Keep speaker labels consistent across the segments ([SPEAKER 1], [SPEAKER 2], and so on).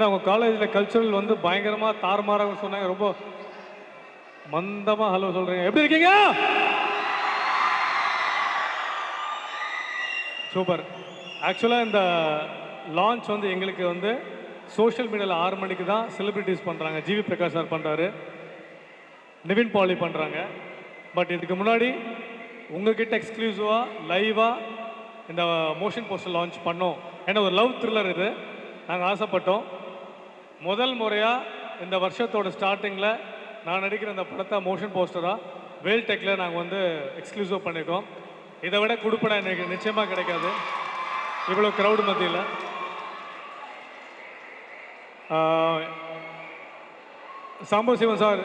[SPEAKER 1] ஏன்னா உங்கள் காலேஜில் கல்ச்சுரல் வந்து பயங்கரமாக தாறுமாறாக சொன்னாங்க. ரொம்ப மந்தமாக ஹலோ சொல்கிறீங்க எப்படி இருக்கீங்க? சூப்பர் ஆக்சுவலாக இந்த லான்ச் வந்து எங்களுக்கு வந்து சோஷியல் மீடியாவில் ஆறு மணிக்கு தான் செலிப்ரிட்டிஸ் பண்ணுறாங்க ஜிவி பிரகாஷ் சார் பண்ணுறாரு நிவின் பாலி பண்ணுறாங்க பட் இதுக்கு முன்னாடி உங்ககிட்ட எக்ஸ்க்ளூசிவாக லைவாக இந்த மோஷன் போஸ்டர் லான்ச் பண்ணோம். ஏன்னா ஒரு லவ் த்ரில்லர் இது. நாங்கள் ஆசைப்பட்டோம். முதல் முறையாக இந்த வருஷத்தோட ஸ்டார்டிங்கில் நான் நடிக்கிற இந்த படத்தை மோஷன் போஸ்டராக வேல் டெக்கில் நாங்கள் வந்து எக்ஸ்க்ளூசிவ் பண்ணியிருக்கோம் இதை விட கொடுப்படம் எனக்கு நிச்சயமாக கிடைக்காது. இவ்வளோ க்ரௌடு மத்தியில். Sambu Sivan sir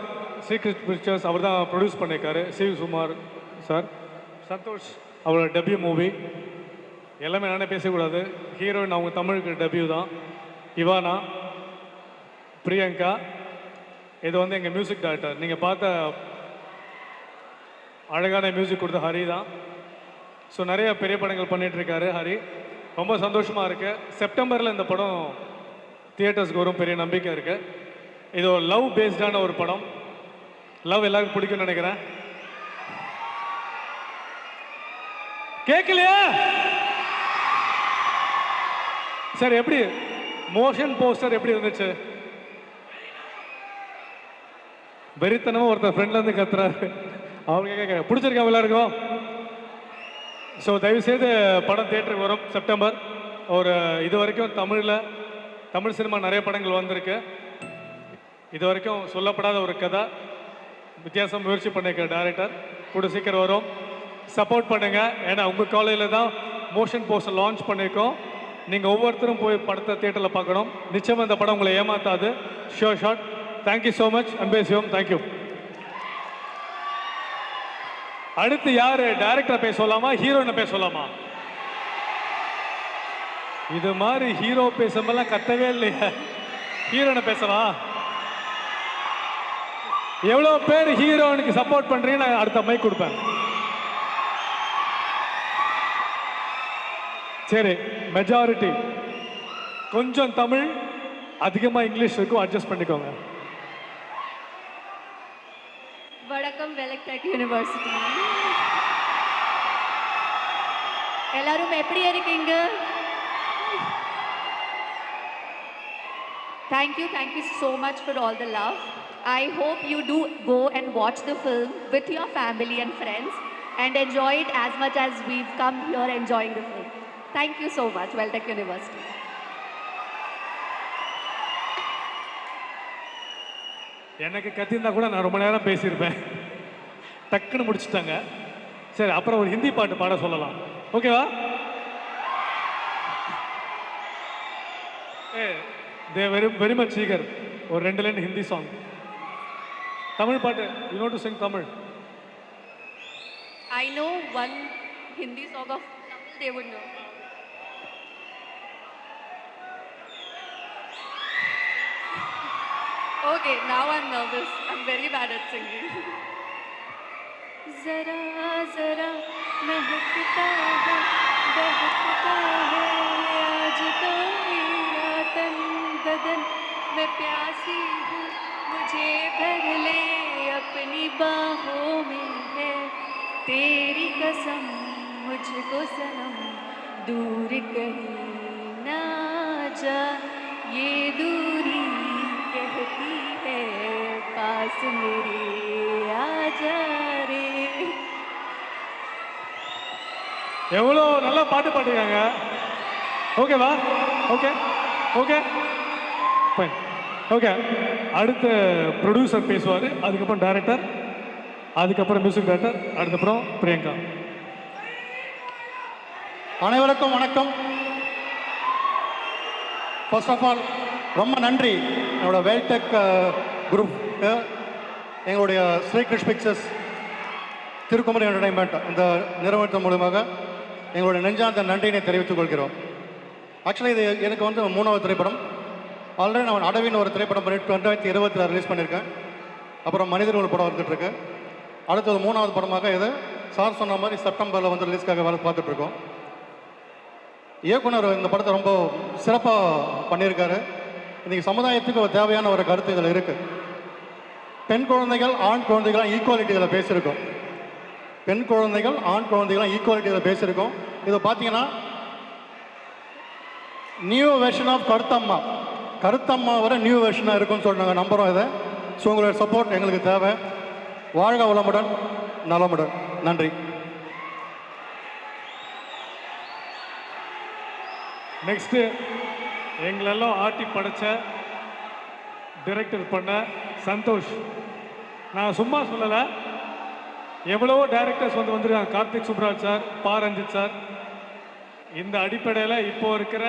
[SPEAKER 1] secret pictures அவர் தான் ப்ரொடியூஸ் பண்ணியிருக்காரு சிவ சுமார் சார் சந்தோஷ் அவரோட டெபியூ மூவி எல்லாமே நானே பேசக்கூடாது. ஹீரோயின் அவங்க தமிழுக்கு டெபியூ தான். இவானா பிரியங்கா இது வந்து எங்கள் மியூசிக் டைரக்டர் நீங்கள் பார்த்த அழகான மியூசிக் கொடுத்த ஹரி தான். ஸோ நிறைய பெரிய படங்கள் பண்ணிகிட்ருக்காரு இருக்காரு ஹரி. ரொம்ப சந்தோஷமாக இருக்குது செப்டம்பரில் இந்த படம் தியேட்டர்ஸ்க்கு வரும். பெரிய நம்பிக்கை இருக்குது இது ஒரு லவ் பேஸ்டான ஒரு படம். லவ் எல்லாருக்கும் பிடிக்கும்னு நினைக்கிறேன். கேட்கலையா சார் எப்படி? மோஷன் போஸ்டர் எப்படி இருந்துச்சு? வெறித்தனமாக ஒருத்தர் ஃப்ரெண்ட்ல இருந்து கத்துறாரு. அவங்க கேட்க பிடிச்சிருக்கா எல்லாருக்கும் ஸோ தயவுசெய்து படம் தேட்டருக்கு வரும் செப்டம்பர் ஒரு இது வரைக்கும் தமிழில் தமிழ் சினிமா நிறைய படங்கள் வந்திருக்கு. இது வரைக்கும் சொல்லப்படாத ஒரு கதை. வித்தியாசம் முயற்சி பண்ணிருக்க டேரக்டர் கூட சீக்கிரம் வரும். சப்போர்ட் பண்ணுங்க. ஏன்னா உங்கள் காலையில் தான் மோஷன் போஸ்டர் லான்ச் பண்ணியிருக்கோம் நீங்கள் ஒவ்வொருத்தரும் போய் படத்தை தேட்டரில் பார்க்கணும். நிச்சயம் இந்த படம் உங்களை ஏமாத்தாது. Sure shot thank you so much Anbe Sivam thank you அடுத்து யார்? டைரக்டரை பேச சொல்லலாமா ஹீரோயினை பேச சொல்லலாமா இது மாதிரி ஹீரோ பேசும்போதெல்லாம் கத்தவே இல்லையா. ஹீரோனை பேசலாம் எவ்வளோ பேர் ஹீரோனுக்கு சப்போர்ட் பண்ணுறீங்க நான் அடுத்த மைக் கொடுப்பேன். சரி மெஜாரிட்டி கொஞ்சம் தமிழ் அதிகமாக இங்கிலீஷ் இருக்கும் அட்ஜஸ்ட் பண்ணிக்கோங்க.
[SPEAKER 2] வெலக்டெக் யூனிவர்சிட்டி எல்லாரும் எப்படி இருக்கீங்க Thank you, thank you so much for all the love. I hope you do go and watch the film with your family and friends and enjoy it as much as we've come here enjoying the film. Thank you so much, Weltech University.
[SPEAKER 1] எனக்கு கத்திருந்தா கூட நான் ரொம்ப நேரம் பேசியிருப்பேன் டக்குன்னு முடிச்சிட்டாங்க. சரி அப்புறம் ஒரு ஹிந்தி பாட்டு பாட சொல்லலாம். ஓகேவா? A they very very much சீகர் ஒரு ரெண்டு லைன் ஹிந்தி சாங் தமிழ் பாட்டு you know to sing Tamil.
[SPEAKER 2] I know one Hindi song of Tamil they would know Okay, now I'm nervous. I'm very bad at singing. जरा जरा महकता है, बहकता है आज तो मेरा तन बदन। मैं प्यासी हूँ, मुझे भर ले अपनी बाहों में है। तेरी कसम, मुझको सनम, दूर कहीं ना जा। ये दूरी कहती है, पास मेरे आ जा।
[SPEAKER 1] எவ்வளோ நல்லா பாட்டு பாடிருக்காங்க ஓகேவா ஓகே ஓகே ஃபைன் ஓகே அடுத்த ப்ரொடியூசர் பேசுவார் அதுக்கப்புறம் டைரக்டர் அதுக்கப்புறம் மியூசிக் டைரக்டர் அதுக்கப்புறம் பிரியங்கா.
[SPEAKER 3] அனைவருக்கும் வணக்கம். ஃபர்ஸ்ட் ஆஃப் ஆல் ரொம்ப நன்றி. என்னோட வேல்டெக் குரூப் uh, uh, எங்களுடைய ஸ்ரீகிருஷ் பிக்சர்ஸ் திருக்குமரி என்டர்டைன்மெண்ட் இந்த நிறுவனத்தின் மூலமாக எங்களுடைய நெஞ்சார்ந்த நன்றியினை தெரிவித்துக் கொள்கிறோம். ஆக்சுவலி இது எனக்கு வந்து மூணாவது திரைப்படம். ஆல்ரெடி நான் அடவின் ஒரு திரைப்படம் பண்ணிட்டு ரெண்டாயிரத்தி இருபத்தில் ரிலீஸ் பண்ணியிருக்கேன். அப்புறம் மனிதர் ஒரு படம் வந்துட்டுருக்கு அடுத்தது மூணாவது படமாக இது சார் சொன்ன மாதிரி செப்டம்பரில் வந்து ரிலீஸ்க்காக வேலை பார்த்துட்ருக்கோம் இயக்குனர் இந்த படத்தை ரொம்ப சிறப்பாக பண்ணியிருக்காரு. இன்றைக்கி சமுதாயத்துக்கு ஒரு தேவையான ஒரு கருத்து இதில் இருக்குது பெண் குழந்தைகள் ஆண் குழந்தைகளாம் ஈக்குவாலிட்டி இதில் பேசியிருக்கோம். பெண் குழந்தைகள் ஆண் குழந்தைகள்லாம் ஈக்குவாலிட்டியில் பேசியிருக்கோம். இதை பார்த்தீங்கன்னா new version of Karuthamma. Karuthamma வர நியூ வெர்ஷனாக இருக்கும்னு சொல்லி நாங்கள் நம்புகிறோம் இதை. ஸோ உங்களோட சப்போர்ட் எங்களுக்கு தேவை. வாழ்க வளமுடன் நலமுடன். நன்றி.
[SPEAKER 1] நெக்ஸ்ட்டு எங்களெல்லாம் ஆட்டி படைச்ச டிரெக்டர் பண்ண சந்தோஷ். நான் சும்மா சொல்லலை எவ்வளவோ டைரக்டர்ஸ் வந்து வந்திருக்காங்க. கார்த்திக் சுப்ராஜ் சார் பா ரஞ்சித் சார். இந்த அடிப்படையில் இப்போ இருக்கிற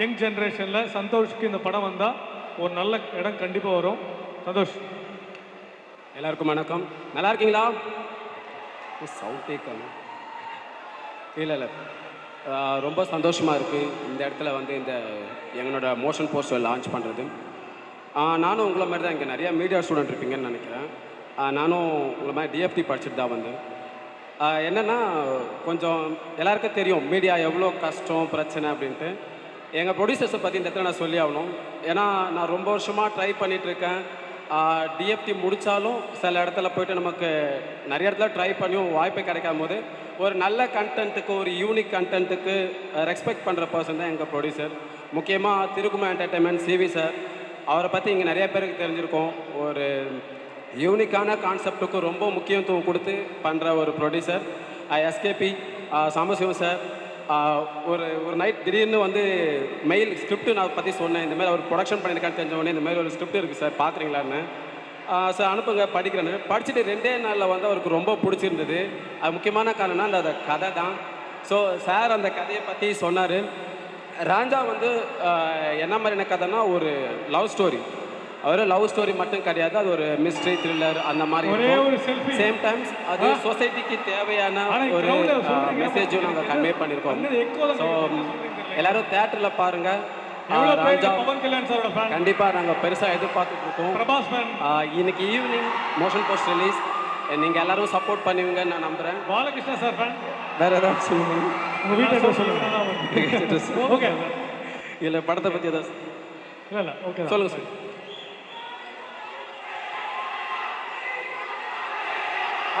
[SPEAKER 1] யங் ஜென்ரேஷனில் சந்தோஷ்க்கு இந்த படம் வந்தால் ஒரு நல்ல இடம் கண்டிப்பாக வரும். சந்தோஷ்.
[SPEAKER 4] எல்லாருக்கும் வணக்கம். நல்லா இருக்கீங்களா? சவுண்டே இல்லை இல்லை. ரொம்ப சந்தோஷமாக இருக்குது இந்த இடத்துல வந்து இந்த எங்களோட மோஷன் போஸ்டர் லான்ச் பண்ணுறது நானும் உங்களை மாதிரி தான் இங்கே நிறையா மீடியா ஸ்டூடெண்ட் இருப்பீங்கன்னு நினைக்கிறேன். நானும் உங்களை மாதிரி டிஎஃப்டி படிச்சுட்டு தான் வந்தேன். என்னென்னா கொஞ்சம் எல்லாருக்கும் தெரியும் மீடியா எவ்வளோ கஷ்டம் பிரச்சனை அப்படின்ட்டு. எங்கள் ப்ரொடியூசர்ஸை பற்றி இந்த இடத்துல நான் சொல்லி ஆகணும். ஏன்னா நான் ரொம்ப வருஷமாக ட்ரை பண்ணிகிட்ருக்கேன் டிஎஃப்டி முடித்தாலும் சில இடத்துல போயிட்டு நமக்கு நிறைய இடத்துல ட்ரை பண்ணியும் வாய்ப்பு கிடைக்காம போது ஒரு நல்ல கண்டென்ட்டுக்கு ஒரு யூனிக் கண்டென்ட்டுக்கு ரெஸ்பெக்ட் பண்ணுற பர்சன் தான் எங்கள் ப்ரொடியூசர் முக்கியமாக திருக்குமா என்டர்டைன்மெண்ட் சிவி சார் அவரை பற்றி இங்கே நிறைய பேருக்கு தெரிஞ்சிருக்கோம். ஒரு யூனிக்கான கான்செப்டுக்கு ரொம்ப முக்கியத்துவம் கொடுத்து பண்ணுற ஒரு ப்ரொடியூசர் எஸ்கேபி சாம்பசிவம் சார் ஒரு ஒரு நைட் திடீர்னு வந்து மெயில் ஸ்கிரிப்ட் நான் பற்றி சொன்னேன். இந்த மாதிரி அவர் ப்ரொடக்ஷன் பண்ணியிருக்கான்னு தெரிஞ்ச உடனே இந்த மாதிரி ஒரு ஸ்கிரிப்ட் இருக்குது சார் பார்க்குறீங்களான்னு சார் அனுப்புங்க படிக்கிறேன்னு. படிச்சுட்டு ரெண்டே நாளில் வந்து அவருக்கு ரொம்ப பிடிச்சிருந்தது. அது முக்கியமான காரணம்னா அந்த கதை தான். ஸோ சார் அந்த கதையை பற்றி சொன்னார். ராஜா வந்து என்ன மாதிரியான கதைனா ஒரு லவ் ஸ்டோரி அவர் லவ் ஸ்டோரி மட்டும் கிடையாது அது ஒரு மிஸ்ட்ரி த்ரில்லர் அந்த மாதிரி
[SPEAKER 1] ஒரே.
[SPEAKER 4] சேம் டைம்ஸ் அது சொசைட்டிக்கு தேவையான ஒரு மெசேஜும் நாங்கள் கன்வே பண்ணியிருக்கோம். ஸோ எல்லாரும் தேட்டரில் பாருங்க.
[SPEAKER 1] எவ்வளோ
[SPEAKER 4] ஆஹ்,
[SPEAKER 1] பேர்
[SPEAKER 4] ராஜா
[SPEAKER 1] பவன் கல்யாண் சாரோட ஃபேன்
[SPEAKER 4] கண்டிப்பாக நாங்கள் பெருசாக எதிர்பார்த்துட்டு இருக்கோம். இன்னைக்கு ஈவினிங் மோஷன் போஸ்ட் ரிலீஸ் நீங்கள் எல்லாரும் சப்போர்ட் பண்ணுவீங்கன்னு நான் நம்புகிறேன்
[SPEAKER 1] பாலகிருஷ்ணா சார் ஃபேன்
[SPEAKER 4] வேற ஏதாவது சொல்லுங்க.
[SPEAKER 1] உங்கள் வீட்டில் ஏதோ சொல்லுங்க. ஓகே
[SPEAKER 4] இல்லை படத்தை பற்றி ஏதாவது
[SPEAKER 1] இல்லை இல்லை ஓகே
[SPEAKER 4] சொல்லுங்க சார்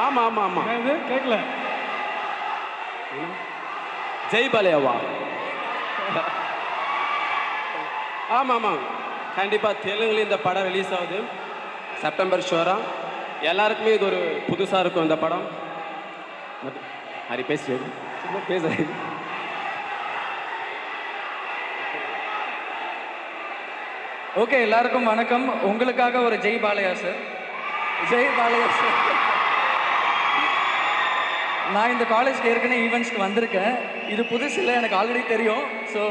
[SPEAKER 4] ஆமா ஆமா ஆமா.
[SPEAKER 1] இது கேட்கல
[SPEAKER 4] ஜெய் பாலையாவா? ஆமா ஆமா. கண்டிப்பா தெலுங்குல இந்த படம் ரிலீஸ் ஆகுது. செப்டம்பர் ஷோரா எல்லாருக்குமே இது ஒரு புதுசா இருக்கும் இந்த படம். ஹரி சும்மா பேசுறேன்
[SPEAKER 5] ஓகே எல்லாருக்கும் வணக்கம். உங்களுக்காக ஒரு ஜெய் பாலையா சார் ஜெய் பாலையா சார் நான் இந்த காலேஜ்க்கு ஏற்கனவே ஈவெண்ட்ஸ்க்கு வந்திருக்கேன். இது புதுசு இல்லை எனக்கு ஆல்ரெடி தெரியும். ஸோ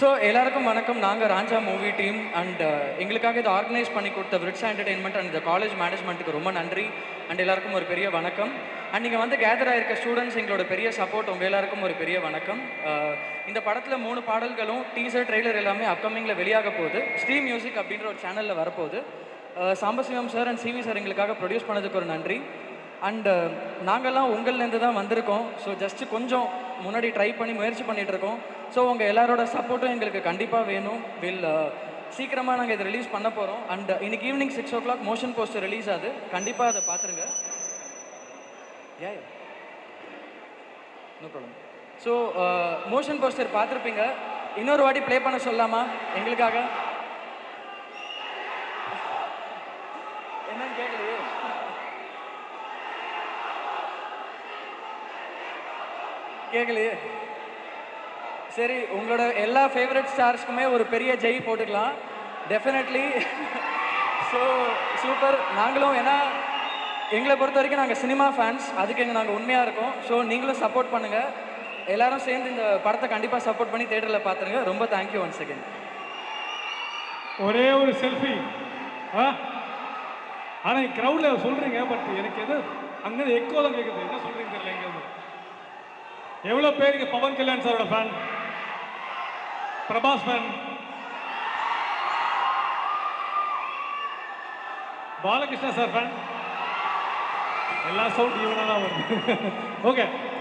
[SPEAKER 5] ஸோ எல்லாருக்கும் வணக்கம். நாங்கள் ராஞ்சா மூவி டீம் அண்ட் எங்களுக்காக இதை ஆர்கனைஸ் பண்ணி கொடுத்த விரிட்ஸா என்டர்டெயின்மெண்ட் அண்ட் இந்த காலேஜ் மேனேஜ்மெண்ட்டுக்கு ரொம்ப நன்றி. அண்ட் எல்லாருக்கும் ஒரு பெரிய வணக்கம். அண்ட் நீங்கள் வந்து கேதர் ஆகிருக்க ஸ்டூடெண்ட்ஸ் எங்களோட பெரிய சப்போர்ட் உங்கள் எல்லாருக்கும் ஒரு பெரிய வணக்கம். Uh, இந்த படத்தில் மூணு பாடல்களும் டீசர் ட்ரெய்லர் எல்லாமே அப்கமிங்கில் வெளியாக போகுது. ஸ்ட்ரீம் மியூசிக் அப்படின்ற ஒரு சேனலில் வரப்போகுது. Uh, Sambasivam sir and CV sir எங்களுக்காக ப்ரொடியூஸ் பண்ணதுக்கு ஒரு நன்றி. அண்டு uh, நாங்கள்லாம் உங்கள்லேருந்து தான் வந்திருக்கோம். ஸோ ஜஸ்ட்டு கொஞ்சம் முன்னாடி ட்ரை பண்ணி முயற்சி பண்ணிகிட்ருக்கோம் இருக்கோம். ஸோ உங்கள் எல்லாரோட சப்போர்ட்டும் எங்களுக்கு கண்டிப்பாக வேணும். வில் uh, சீக்கிரமாக நாங்கள் இதை ரிலீஸ் பண்ண போகிறோம் அண்ட் uh, இன்னைக்கு evening six o'clock motion poster release ஆகுது. கண்டிப்பாக அதை பார்த்துருங்க. ஏ no problem so motion poster பார்த்துருப்பீங்க. இன்னொரு வாட்டி ப்ளே பண்ண சொல்லலாமா எங்களுக்காக என்னன்னு கேட்கலையே கேட்கலையே சரி உங்களோட எல்லா ஃபேவரட் ஸ்டார்ஸ்க்குமே ஒரு பெரிய ஜெய் போட்டுக்கலாம். டெஃபினெட்லி ஸோ சூப்பர் நாங்களும் ஏன்னா எங்களை பொறுத்த வரைக்கும் நாங்கள் சினிமா ஃபேன்ஸ் அதுக்கு எங்கள் நாங்கள் உண்மையாக இருக்கோம். ஸோ நீங்களும் சப்போர்ட் பண்ணுங்கள் எல்லாரும் சேர்ந்து இந்த படத்தை கண்டிப்பாக சப்போர்ட் பண்ணி தேட்டரில் பார்த்துருங்க ரொம்ப தேங்க்யூ ஒன்ஸ் செகண்ட்
[SPEAKER 1] ஒரே ஒரு செல்ஃபி ஆ? ஆனால் க்ரௌடில் சொல்கிறீங்க பட் எனக்கு எது அங்கே எக்கோ தான் கேட்குது என்ன சொல்கிறீங்க தெரியல எங்கேருந்து எவ்வளோ பேருக்கு பவன் கல்யாண் சாரோட fan Prabhas fan Balakrishna sir fan எல்லா சவுண்ட் ஈவனாக தான் வருது ஓகே